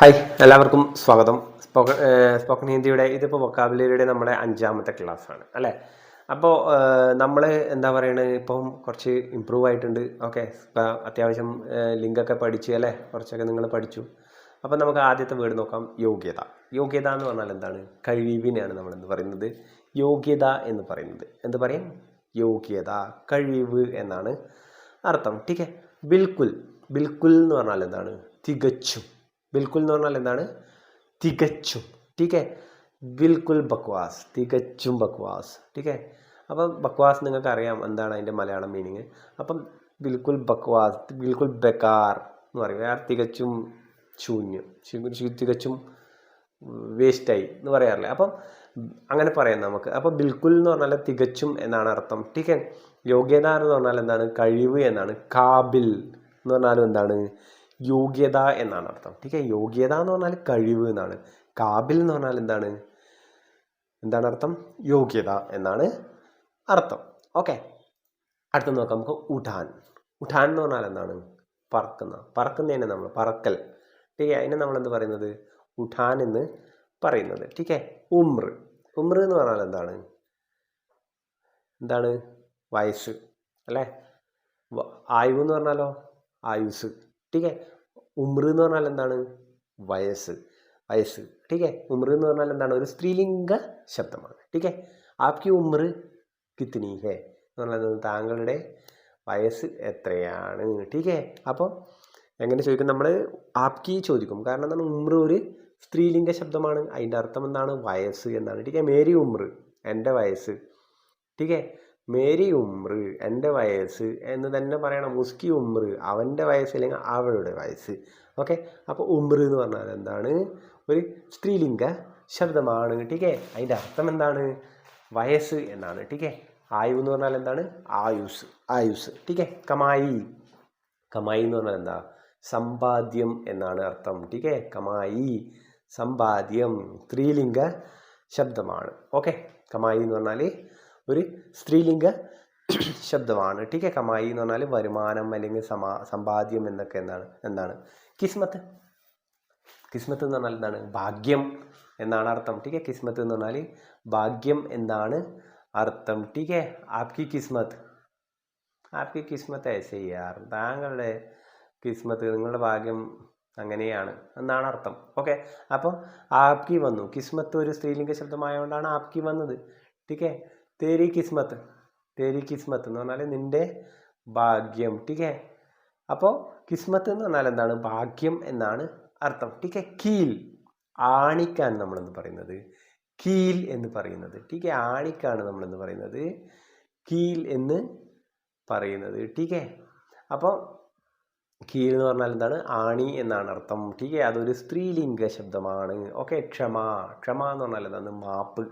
Hi എല്ലാവർക്കും സ്വാഗതം. Spoken spoken ഹിന്ദിയുടെ ഇതിപ്പോൾ വൊക്കാബുലറിയുടെ നമ്മുടെ അഞ്ചാമത്തെ ക്ലാസ്സാണ് അല്ലേ? അപ്പോൾ നമ്മൾ എന്താ പറയണത് ഇപ്പം കുറച്ച് ഇമ്പ്രൂവ് ആയിട്ടുണ്ട്. ഓക്കെ ഇപ്പം അത്യാവശ്യം ലിങ്കൊക്കെ പഠിച്ചു അല്ലേ? കുറച്ചൊക്കെ നിങ്ങൾ പഠിച്ചു. അപ്പം നമുക്ക് ആദ്യത്തെ വേർഡ് നോക്കാം യോഗ്യത. യോഗ്യത എന്ന് പറഞ്ഞാൽ എന്താണ്? കഴിവിനെയാണ് നമ്മൾ എന്ത് പറയുന്നത്? യോഗ്യത എന്ന് പറയുന്നത്. എന്ത് പറയും? യോഗ്യത കഴിവ് എന്നാണ് അർത്ഥം. ടീക്കെ ബിൽക്കുൽ. ബിൽക്കുൽ എന്ന് പറഞ്ഞാൽ എന്താണ്? തികച്ചും. ബിൽക്കുൽ എന്ന് പറഞ്ഞാൽ എന്താണ്? തികച്ചും. ടീക്കേ ബിൽക്കുൽ ബക്വാസ്. തികച്ചും ബക്വാസ്. ടീക്കേ അപ്പം ബക്വാസ് നിങ്ങൾക്ക് അറിയാം എന്താണ് അതിന്റെ മലയാളം മീനിങ് അപ്പം ബിൽക്കുൽ ബക്വാസ് ബിൽക്കുൽ ബെക്കാർ എന്ന് പറയും. വേറെ തികച്ചും ശൂന്യം. തികച്ചും വേസ്റ്റായി എന്ന് പറയാറില്ലേ? അപ്പം അങ്ങനെ പറയാം നമുക്ക്. അപ്പോൾ ബിൽക്കുൽ എന്ന് പറഞ്ഞാൽ തികച്ചും എന്നാണ് അർത്ഥം. ടീക്കെ യോഗ്യത എന്ന് പറഞ്ഞാൽ എന്താണ്? കഴിവ് എന്നാണ്. കാബിൽ എന്ന് പറഞ്ഞാലും എന്താണ്? യോഗ്യത എന്നാണ് അർത്ഥം. ടീക്കെ യോഗ്യത എന്ന് പറഞ്ഞാൽ കഴിവ് എന്നാണ്. കാബിൽ എന്ന് പറഞ്ഞാൽ എന്താണ്? എന്താണ് അർത്ഥം? യോഗ്യത എന്നാണ് അർത്ഥം. ഓക്കെ. അടുത്ത നോക്കാം. നമുക്ക് ഉഠാൻ. ഉഠാൻ എന്ന് പറഞ്ഞാൽ എന്താണ്? പറക്കുന്ന. പറക്കുന്നതിനെ നമ്മൾ പറക്കൽ. ടീക്കെ അതിനെ നമ്മൾ എന്ത് പറയുന്നത്? ഉഠാൻ എന്ന് പറയുന്നത്. ടീക്കെ ഉമ്ര ഉമ്ര എന്ന് പറഞ്ഞാൽ എന്താണ്? എന്താണ്? വയസ്സ്. അല്ലേ? ആയു എന്ന് പറഞ്ഞാലോ? ആയുസ്. ടീക്കെ ഉമ്ര എന്ന് പറഞ്ഞാൽ എന്താണ്? വയസ്സ്. വയസ്സ്. ടീക്കെ ഉമ്ര എന്ന് പറഞ്ഞാൽ എന്താണ്? ഒരു സ്ത്രീലിംഗ ശബ്ദമാണ്. ടീക്കെ ആപ്കി ഉമ്ര കിത്തിനി ഹേ? എന്ന് പറഞ്ഞാൽ താങ്കളുടെ വയസ്സ് എത്രയാണ്? ടീക്കെ അപ്പോൾ എങ്ങനെ ചോദിക്കും? നമ്മൾ ആപ്കി ചോദിക്കും. കാരണം എന്താണ്? ഉമ്ര ഒരു സ്ത്രീലിംഗ ശബ്ദമാണ്. അതിന്റെ അർത്ഥം എന്താണ്? വയസ്സ് എന്നാണ്. ടീക്കെ മേരി ഉമ്ര എന്റെ വയസ്സ്. ടീക്കെ മേരി ഉമ്ര എന്റെ വയസ്സ് എന്ന് തന്നെ പറയണം. മുസ്കി ഉമ്ര അവന്റെ വയസ്സ് അല്ലെങ്കിൽ അവളുടെ വയസ്സ്. ഓക്കെ? അപ്പോൾ ഉമ്ര എന്ന് പറഞ്ഞാൽ എന്താണ്? ഒരു സ്ത്രീലിംഗ ശബ്ദമാണ്. ടീക്കേ? അതിന്റെ അർത്ഥം എന്താണ്? വയസ്സ് എന്നാണ്. ടീക്കേ? ആയു എന്ന് പറഞ്ഞാൽ എന്താണ്? ആയുസ്. ആയുസ്. ടീക്കേ? കമായി. കമായി എന്ന് പറഞ്ഞാൽ എന്താ? സമ്പാദ്യം എന്നാണ് അർത്ഥം. ടീക്കേ? കമായി. സമ്പാദ്യം. സ്ത്രീലിംഗ ശബ്ദമാണ്. ഓക്കെ? കമായി എന്ന് പറഞ്ഞാൽ ഒരു സ്ത്രീലിംഗ ശബ്ദമാണ്. ടീക്കെ കമായി എന്ന് പറഞ്ഞാൽ വരുമാനം അല്ലെങ്കിൽ സമാ സമ്പാദ്യം എന്നൊക്കെ എന്താണ് എന്താണ്? കിസ്മത്ത്. കിസ്മത്ത് എന്ന് പറഞ്ഞാൽ എന്താണ്? ഭാഗ്യം എന്നാണ് അർത്ഥം. ടീക്കെ കിസ്മത്ത് എന്ന് പറഞ്ഞാൽ ഭാഗ്യം എന്നാണ് അർത്ഥം. ടീക്കെ ആപ്കി കിസ്മത്ത്. ആപ്കി കിസ്മത്ത് ഐസേ താങ്കളുടെ കിസ്മത്ത് നിങ്ങളുടെ ഭാഗ്യം അങ്ങനെയാണ് എന്നാണ് അർത്ഥം. ഓക്കെ അപ്പോൾ ആപ്കി വന്നു. കിസ്മത്ത് ഒരു സ്ത്രീലിംഗ ശബ്ദമായതുകൊണ്ടാണ് ആപ്കി വന്നത്. ടീക്കേ തേരി കിസ്മത്ത് തേരി കിസ്മത്ത് എന്ന് പറഞ്ഞാൽ നിന്റെ ഭാഗ്യം ടീക്കെ അപ്പോൾ കിസ്മത്ത് എന്ന് പറഞ്ഞാൽ എന്താണ്? ഭാഗ്യം എന്നാണ് അർത്ഥം ടീക്കെ കീൽ ആണിക്കാൻ നമ്മളെന്ന് പറയുന്നത്. കീൽ എന്ന് പറയുന്നത് ടീക്കെ ആണിക്കാണ് നമ്മളെന്ന് പറയുന്നത്. കീൽ എന്ന് പറയുന്നത് ടീക്കെ അപ്പോൾ കീൽ എന്ന് പറഞ്ഞാൽ എന്താണ്? ആണി എന്നാണ് അർത്ഥം ടീക്കെ അതൊരു സ്ത്രീലിംഗ ശബ്ദമാണ്. ഓക്കെ? ക്ഷമ ക്ഷമ എന്ന് പറഞ്ഞാൽ എന്താണ്? മാപ്പ്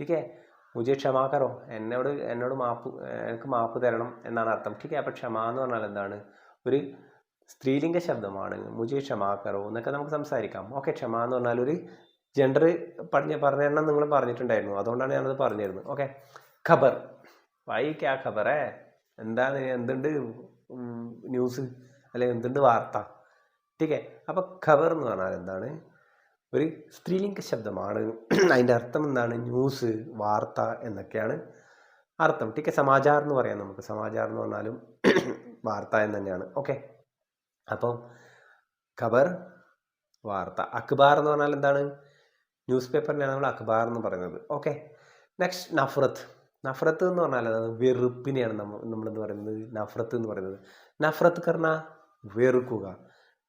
ടീക്കെ മുജെ ക്ഷമാ കറോ എന്നോട് എന്നോട് മാപ്പ് എനിക്ക് മാപ്പ് തരണം എന്നാണ് അർത്ഥം. ടീക്കെ അപ്പോൾ ക്ഷമ എന്ന് പറഞ്ഞാൽ എന്താണ്? ഒരു സ്ത്രീലിംഗ ശബ്ദമാണ്. മുജെ ക്ഷമാ കറോ എന്നൊക്കെ നമുക്ക് സംസാരിക്കാം. ഓക്കെ ക്ഷമ എന്ന് പറഞ്ഞാൽ ഒരു ജെൻഡർ പറഞ്ഞ പറഞ്ഞെണ്ണം നിങ്ങൾ പറഞ്ഞിട്ടുണ്ടായിരുന്നു. അതുകൊണ്ടാണ് ഞാനത് പറഞ്ഞിരുന്നത്. ഓക്കെ ഖബർ. വായി ക്യാ ഖബറേ എന്താണ് എന്തുണ്ട്? ന്യൂസ്? അല്ലെങ്കിൽ എന്തുണ്ട് വാർത്ത? ടീക്കെ അപ്പോൾ ഖബർ എന്ന് പറഞ്ഞാൽ എന്താണ്? ഒരു സ്ത്രീലിംഗ ശബ്ദമാണ്. അതിന്റെ അർത്ഥം എന്താണ്? ന്യൂസ് വാർത്ത എന്നൊക്കെയാണ് അർത്ഥം. ടീക്കെ സമാചാർ എന്ന് പറയാം നമുക്ക്. സമാചാർ എന്ന് പറഞ്ഞാലും വാർത്ത എന്ന് തന്നെയാണ് ഓക്കെ. അപ്പം ഖബർ വാർത്ത. അഖ്ബാർ എന്ന് പറഞ്ഞാൽ എന്താണ്? ന്യൂസ് പേപ്പറിനാണ് നമ്മൾ അഖ്ബാർ എന്ന് പറയുന്നത്. ഓക്കെ. നെക്സ്റ്റ് നഫ്രത്ത്. നഫ്രത്ത് എന്ന് പറഞ്ഞാൽ അതാണ് വെറുപ്പിനെയാണ് നമ്മൾ നമ്മളെന്ന് പറയുന്നത്? നഫ്രത്ത് എന്ന് പറയുന്നത്. നഫ്രത്ത് കർണ വെറുക്കുക.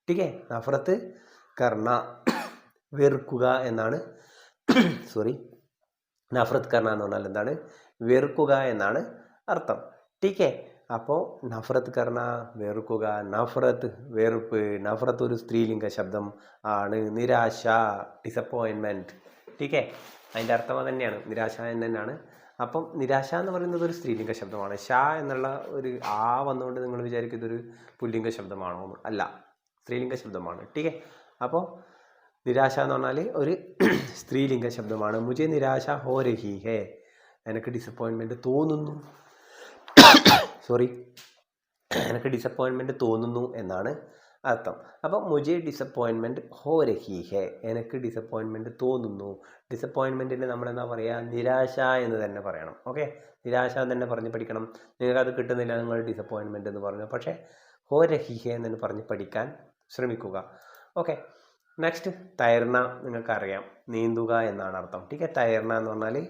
ടീക്കെ? നഫ്രത്ത് കർണ. വെറുക്കുക എന്നാണ്. സോറി നഫ്രത് കർണ എന്ന് പറഞ്ഞാൽ എന്താണ്? വെറുക്കുക എന്നാണ് അർത്ഥം. ടീക്കെ. അപ്പോൾ നഫ്രത് കർണ വെറുക്കുക നഫ്രത്ത് വെറുപ്പ് നഫ്രത്ത് ഒരു സ്ത്രീലിംഗ ശബ്ദം ആണ്. നിരാശ ഡിസപ്പോയിൻമെന്റ് ടീക്കെ. അതിന്റെ അർത്ഥം അത് തന്നെയാണ് നിരാശ എന്ന് തന്നെയാണ് അപ്പം നിരാശ എന്ന് പറയുന്നത് ഒരു സ്ത്രീലിംഗ ശബ്ദമാണ്. ഷാ എന്നുള്ള ഒരു ആ വന്നുകൊണ്ട് നിങ്ങൾ വിചാരിക്കും ഇതൊരു പുല്ലിംഗ ശബ്ദമാണോ അല്ല സ്ത്രീലിംഗ ശബ്ദമാണ്. ടീക്കെ. അപ്പോൾ നിരാശ എന്ന് പറഞ്ഞാൽ ഒരു സ്ത്രീലിംഗ ശബ്ദമാണ്. മുജെ നിരാശ ഹോ രഹി ഹേ. എനിക്ക് ഡിസപ്പോയിൻമെന്റ് തോന്നുന്നു. സോറി എനിക്ക് ഡിസപ്പോയിൻമെന്റ് തോന്നുന്നു എന്നാണ് അർത്ഥം. അപ്പോൾ മുജെ ഡിസപ്പോയിൻമെന്റ് ഹോ രഹി ഹേ. എനിക്ക് ഡിസപ്പോയിൻമെന്റ് തോന്നുന്നു. ഡിസപ്പോയിൻമെന്റിന് നമ്മളെന്താ പറയുക നിരാശ എന്ന് തന്നെ പറയണം. ഓക്കെ നിരാശ എന്ന് തന്നെ പറഞ്ഞ് പഠിക്കണം. നിങ്ങൾക്കത് കിട്ടുന്നില്ല നിങ്ങൾ ഡിസപ്പോയിൻമെന്റ് എന്ന് പറഞ്ഞു. പക്ഷേ ഹോ രഹി ഹേ എന്ന് പറഞ്ഞ് പഠിക്കാൻ ശ്രമിക്കുക. ഓക്കെ നെക്സ്റ്റ് തൈർണ നിങ്ങൾക്കറിയാം. നീന്തുക എന്നാണ് അർത്ഥം. ടീക്കെ തൈർണ എന്ന് പറഞ്ഞാൽ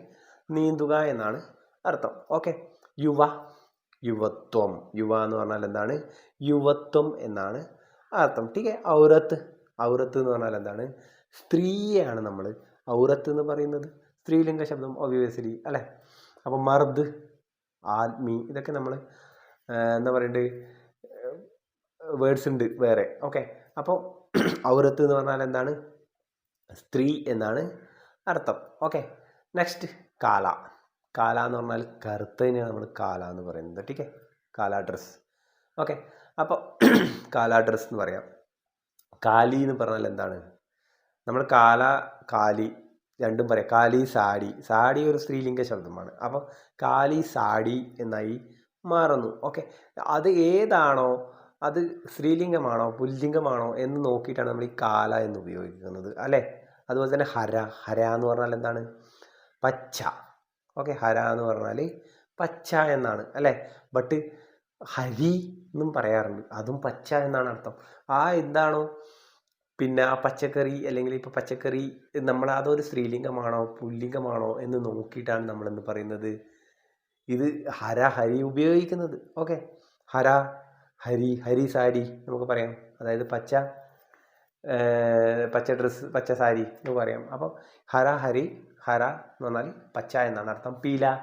നീന്തുക എന്നാണ് അർത്ഥം. ഓക്കെ യുവ യുവത്വം. യുവ എന്ന് പറഞ്ഞാൽ എന്താണ്? യുവത്വം എന്നാണ് അർത്ഥം. ടീക്കെ ഔറത്ത്. ഔറത്ത് എന്ന് പറഞ്ഞാൽ എന്താണ്? സ്ത്രീയാണ് നമ്മൾ ഔറത്ത് എന്ന് പറയുന്നത് സ്ത്രീലിംഗ ശബ്ദം ഒബിയസ്ലി അല്ലേ? അപ്പോൾ മർദ് ആത്മി ഇതൊക്കെ നമ്മൾ എന്താ പറയണ്ടത് വേർഡ്സ് ഉണ്ട് വേറെ. ഓക്കെ അപ്പോൾ ഔറത്ത് എന്ന് പറഞ്ഞാൽ എന്താണ്? സ്ത്രീ എന്നാണ് അർത്ഥം. ഓക്കെ നെക്സ്റ്റ് കാല കാല എന്ന് പറഞ്ഞാൽ കറുത്തതിനെയാണ് നമ്മൾ കാല എന്ന് പറയുന്നത്. ടീക്കെ കാല ഡ്രസ് ഓക്കെ അപ്പോൾ കാല ഡ്രസ് എന്ന് പറയാം. കാലി എന്ന് പറഞ്ഞാൽ എന്താണ്? നമ്മൾ കാല കാലി രണ്ടും പറയാം. കാലി സാടി. സാടി ഒരു സ്ത്രീലിംഗ ശബ്ദമാണ്. അപ്പോൾ കാലി സാടി എന്നായി മാറുന്നു. ഓക്കെ അത് ഏതാണോ അത് സ്ത്രീലിംഗമാണോ പുല്ലിംഗമാണോ എന്ന് നോക്കിയിട്ടാണ് നമ്മൾ ഈ കാല എന്ന് ഉപയോഗിക്കുന്നത് അല്ലേ? അതുപോലെ തന്നെ ഹര ഹര എന്ന് പറഞ്ഞാൽ എന്താണ്? പച്ച. ഓക്കെ ഹര എന്ന് പറഞ്ഞാൽ പച്ച എന്നാണ് അല്ലേ? ബട്ട് ഹരി എന്നും പറയാറുണ്ട് അതും പച്ച എന്നാണ് അർത്ഥം. ആ എന്താണോ? പിന്നെ ആ പച്ചക്കറി അല്ലെങ്കിൽ ഇപ്പോൾ പച്ചക്കറി നമ്മൾ അതൊരു സ്ത്രീലിംഗമാണോ പുല്ലിംഗമാണോ എന്ന് നോക്കിയിട്ടാണ് നമ്മളെന്ന് പറയുന്നത്. ഇത് ഹര ഹരി ഉപയോഗിക്കുന്നത്. ഓക്കെ ഹര ഹരി ഹരി സാരി നമുക്ക് പറയാം. അതായത് പച്ച പച്ച ഡ്രസ്സ് പച്ച സാരി എന്ന് പറയാം. അപ്പോൾ ഹര ഹരി ഹര എന്ന് പറഞ്ഞാൽ പച്ച എന്നാണ് അർത്ഥം. പീല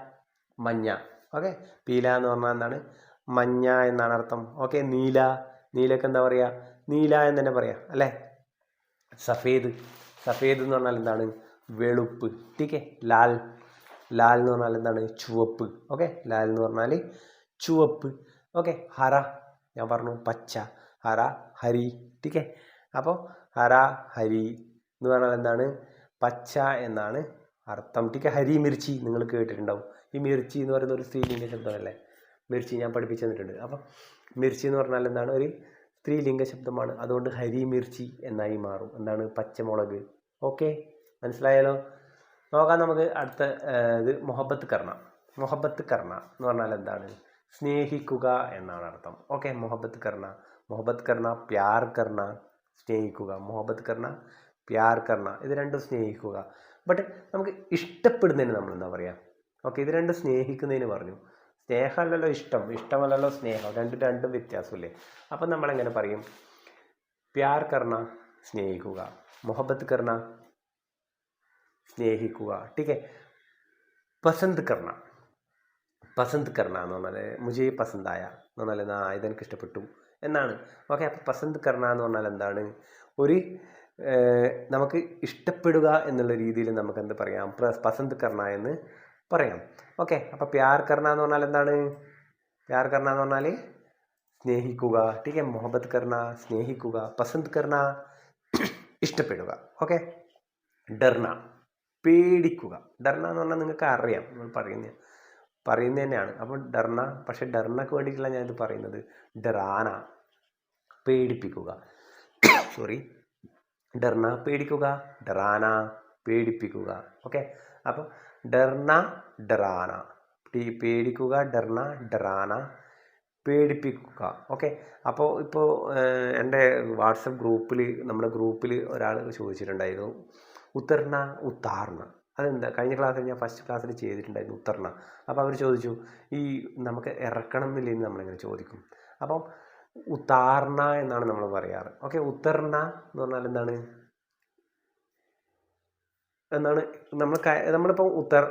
മഞ്ഞ. ഓക്കെ? പീല എന്ന് പറഞ്ഞാൽ എന്താണ്? മഞ്ഞ എന്നാണ് അർത്ഥം. ഓക്കെ? നീല. നീലക്ക് എന്താ പറയുക നീല എന്ന് തന്നെ പറയാം. അല്ലേ? സഫേദ്. സഫേദ് എന്ന് പറഞ്ഞാൽ എന്താണ്? വെളുപ്പ്. ടീക്കെ? ലാൽ. ലാൽ എന്ന് പറഞ്ഞാൽ എന്താണ്? ചുവപ്പ്. ഓക്കെ? ലാൽ എന്ന് പറഞ്ഞാൽ ചുവപ്പ്. ഓക്കെ? ഹര. ഞാൻ പറഞ്ഞു പച്ച. ഹര ഹരി ടീക്കേ. അപ്പോൾ ഹര ഹരി എന്ന് പറഞ്ഞാൽ എന്താണ്? പച്ച എന്നാണ് അർത്ഥം. ടീക്കെ ഹരി മിർച്ചി നിങ്ങൾ കേട്ടിട്ടുണ്ടാവും. ഈ മിർച്ചി എന്ന് പറയുന്ന ഒരു സ്ത്രീലിംഗ ശബ്ദമല്ലേ? മിർച്ചി ഞാൻ പഠിപ്പിച്ചു തന്നിട്ടുണ്ട്. അപ്പം മിർച്ചി എന്ന് പറഞ്ഞാൽ എന്താണ്? ഒരു സ്ത്രീലിംഗ ശബ്ദമാണ്. അതുകൊണ്ട് ഹരി മിർച്ചി എന്നായി മാറും. എന്താണ്? പച്ചമുളക്. ഓക്കെ? മനസ്സിലായാലോ നോക്കാം നമുക്ക് അടുത്ത ഇത് മൊഹബത്ത് കർണ. മൊഹബത്ത് കർണ എന്ന് പറഞ്ഞാൽ എന്താണ്? സ്നേഹിക്കുക എന്നാണ് അർത്ഥം. ഓക്കെ മൊഹബത്ത് കർണ. മൊഹബത്ത് കർണ പ്യാർ കർണ സ്നേഹിക്കുക. മൊഹബത്ത് കർണ പ്യാർ കർണ ഇത് രണ്ടും സ്നേഹിക്കുക. ബട്ട് നമുക്ക് ഇഷ്ടപ്പെടുന്നതിന് നമ്മൾ എന്താ പറയുക ഓക്കെ ഇത് രണ്ടും സ്നേഹിക്കുന്നതിന് പറഞ്ഞു. സ്നേഹമല്ലല്ലോ ഇഷ്ടം. ഇഷ്ടമല്ലല്ലോ സ്നേഹം. രണ്ടും രണ്ടും വ്യത്യാസമില്ലേ? അപ്പം നമ്മളെങ്ങനെ പറയും? പ്യാർ കർണ സ്നേഹിക്കുക. മൊഹബത്ത് കർണ സ്നേഹിക്കുക. ടീക്കെ? പസന്ത് കർണ. പസന്ത് കർണ എന്ന് പറഞ്ഞാൽ മുജേ പസന്തായ എന്ന് പറഞ്ഞാൽ എന്നാ ഇതെനിക്ക് ഇഷ്ടപ്പെട്ടു എന്നാണ്. ഓക്കെ അപ്പോൾ പസന്ത് കർണ എന്ന് പറഞ്ഞാൽ എന്താണ്? ഒരു നമുക്ക് ഇഷ്ടപ്പെടുക എന്നുള്ള രീതിയിൽ നമുക്ക് എന്ത് പറയാം പസന്ത് കർണ എന്ന് പറയാം. ഓക്കെ അപ്പോൾ പ്യാർ കർണ എന്ന് പറഞ്ഞാൽ എന്താണ്? പ്യാർ കർണ എന്ന് പറഞ്ഞാൽ സ്നേഹിക്കുക ടീക്കെ മൊഹബത്ത് കർണ സ്നേഹിക്കുക പസന്ത് കർണ ഇഷ്ടപ്പെടുക. ഓക്കെ ഡർണ പേടിക്കുക. ഡർണ എന്ന് പറഞ്ഞാൽ നിങ്ങൾക്ക് അറിയാം നമ്മൾ പറയുന്നത്. പറയുന്നത് തന്നെയാണ് അപ്പോൾ ഡർണ പക്ഷേ ഡർണക്ക് വേണ്ടിയിട്ടല്ല ഞാനിത് പറയുന്നത് ഡറാന പേടിപ്പിക്കുക. സോറി ഡർണ പേടിക്കുക ഡറാന പേടിപ്പിക്കുക. ഓക്കെ അപ്പോൾ ഡർണ ഡറാന പേടിക്കുക ഡർണ ഡറാന പേടിപ്പിക്കുക. ഓക്കെ അപ്പോൾ ഇപ്പോൾ എന്റെ വാട്സപ്പ് ഗ്രൂപ്പിൽ നമ്മുടെ ഗ്രൂപ്പിൽ ഒരാൾ ചോദിച്ചിട്ടുണ്ടായിരുന്നു. ഉത്തർണ ഉത്താർണ. അതെന്താ? കഴിഞ്ഞ ക്ലാസ്സിൽ ഞാൻ ഫസ്റ്റ് ക്ലാസ്സിൽ ചെയ്തിട്ടുണ്ടായിരുന്നു ഉത്തർണ അപ്പോൾ അവർ ചോദിച്ചു ഈ നമുക്ക് ഇറക്കണം എന്നില്ലെന്ന് നമ്മളിങ്ങനെ ചോദിക്കും. അപ്പം ഉത്താർണ എന്നാണ് നമ്മൾ പറയാറ്. ഓക്കെ ഉത്തർണ എന്ന് പറഞ്ഞാൽ എന്താണ്? എന്നാണ് നമ്മൾ നമ്മളിപ്പോൾ ഉത്തർ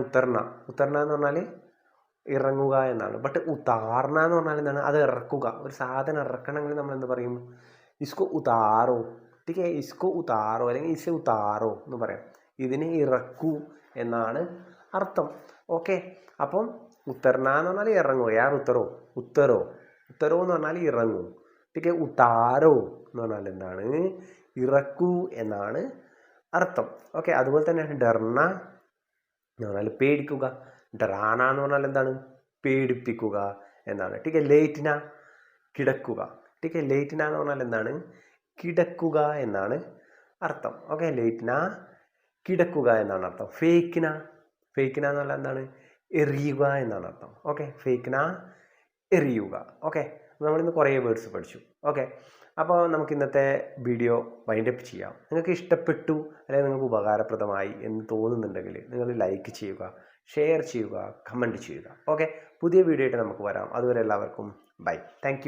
ഉത്തർണ ഉത്തർണ എന്ന് പറഞ്ഞാൽ ഇറങ്ങുക എന്നാണ്. ബട്ട് ഉത്താർണ എന്ന് പറഞ്ഞാൽ എന്താണ്? അത് ഇറക്കുക. ഒരു സാധനം ഇറക്കണമെങ്കിൽ നമ്മൾ എന്ത് പറയും? ഇസ്കോ ഉതാറോ. ടീക്കെ ഇസ്കോ ഉതാറോ അല്ലെങ്കിൽ ഇസെ ഉതാറോ എന്ന് പറയാം. ഇതിനെ ഇറക്കൂ എന്നാണ് അർത്ഥം. ഓക്കെ അപ്പം ഉത്തർണ എന്ന് പറഞ്ഞാൽ ഇറങ്ങോ. യാർ ഉത്തരോ? ഉത്തരോ. ഉത്തരോ എന്ന് പറഞ്ഞാൽ ഇറങ്ങൂ. പിന്നെ ഉത്താരോ എന്ന് പറഞ്ഞാൽ എന്താണ്? ഇറക്കൂ എന്നാണ് അർത്ഥം. ഓക്കെ അതുപോലെ തന്നെ ഡർണ എന്ന് പറഞ്ഞാൽ പേടിക്കുക. ഡറാന എന്ന് പറഞ്ഞാൽ എന്താണ്? പേടിപ്പിക്കുക എന്നാണ്. ടീക്കെ ലേറ്റിന കിടക്കുക. ടീക്കെ ലേറ്റിന എന്ന് പറഞ്ഞാൽ എന്താണ്? കിടക്കുക എന്നാണ് അർത്ഥം. ഓക്കെ ലേറ്റിന കിടക്കുക എന്നാണ് അർത്ഥം. ഫേക്കിന ഫേക്കിന എന്ന് പറഞ്ഞാൽ എന്താണ്? എറിയുക എന്നാണ് അർത്ഥം. ഓക്കെ ഫേക്കിന എറിയുക. ഓക്കെ നമ്മളിന്ന് കുറേ വേർഡ്സ് പഠിച്ചു. ഓക്കെ അപ്പോൾ നമുക്ക് ഇന്നത്തെ വീഡിയോ വൈൻഡപ്പ് ചെയ്യാം. നിങ്ങൾക്ക് ഇഷ്ടപ്പെട്ടു അല്ലെങ്കിൽ നിങ്ങൾക്ക് ഉപകാരപ്രദമായി എന്ന് തോന്നുന്നുണ്ടെങ്കിൽ നിങ്ങൾ ലൈക്ക് ചെയ്യുക ഷെയർ ചെയ്യുക കമന്റ് ചെയ്യുക. ഓക്കെ പുതിയ വീഡിയോ ആയിട്ട് നമുക്ക് വരാം. അതുവരെ എല്ലാവർക്കും ബൈ താങ്ക്